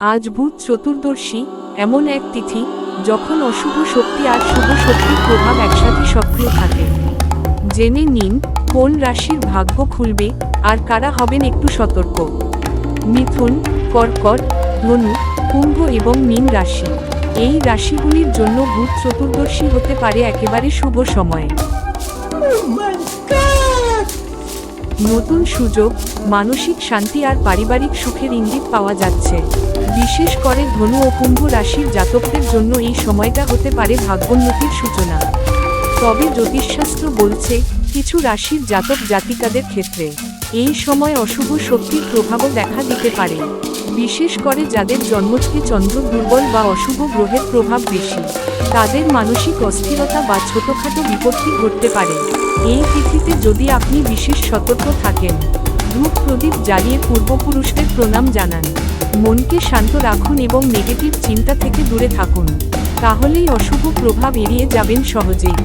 আজ ভূত চতুর্দশী, এমন এক তিথি, যখন অশুভ শক্তি আর শুভ শক্তির প্রভাব একসাথে সক্রিয় থাকে। জেনে নিন, কোন রাশির ভাগ্য খুলবে, আর কারা হবেন একটু সতর্ক। মিথুন, কর্কট, ধনু, কুম্ভ এবং মীন রাশি। এই রাশিগুলির জন্য ভূত চতুর্দশী হতে পারে একেবারে শুভ সময়। নতুন সুযোগ, মানসিক শান্তি আর পারিবারিক সুখের ইঙ্গিত পাওয়া যাচ্ছে। বিশেষ করে ধনু ও কুম্ভ রাশির জাতকদের জন্য এই সময়টা হতে পারে ভাগ্যোন্নতির সূচনা। তবে জ্যোতিষশাস্ত্র বলছে, কিছু রাশির জাতক জাতিকাদের ক্ষেত্রে এই সময় অশুভ শক্তির প্রভাবও দেখা দিতে পারে, বিশেষ করে যাদের জন্মছকে চন্দ্র দুর্বল বা অশুভ গ্রহের প্রভাব বেশি, তাদের মানসিক অস্থিরতা বা ছোটখাটো বিপত্তি ঘটতে পারে। এই তিথিতে যদি আপনি বিশেষ সতর্ক থাকেন ধূপ প্রদীপ জ্বালিয়ে পূর্বপুরুষদের প্রণাম জানান, মনকে শান্ত রাখুন এবং নেগেটিভ চিন্তা থেকে দূরে থাকুন, তাহলেই অশুভ প্রভাব এড়িয়ে যাবেন সহজেই।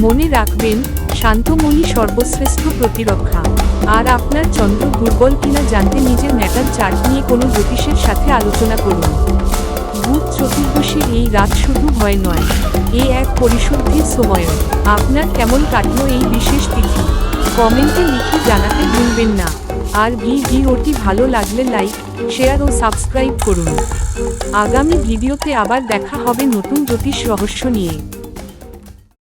মনে রাখবেন, শান্তমণি সর্বশ্রেষ্ঠ প্রতিরক্ষা। আর আপনার চন্দ্র দুর্বল কিনা জানতে নিজের ম্যাটার চার্ট নিয়ে কোনো জ্যোতিষের সাথে আলোচনা করুন। ভূত চতুর্দশীর এই রাত শুধু ভয় নয়, এ এক পরিশুদ্ধির সময়। আপনার কেমন কাটলো এই বিশেষ তিথি? কমেন্টে লিখে জানাতে ভুলবেন না। আর ভিডিওটি ভালো লাগলে লাইক, শেয়ার ও সাবস্ক্রাইব করুন। আগামী ভিডিওতে আবার দেখা হবে নতুন জ্যোতিষ রহস্য নিয়ে।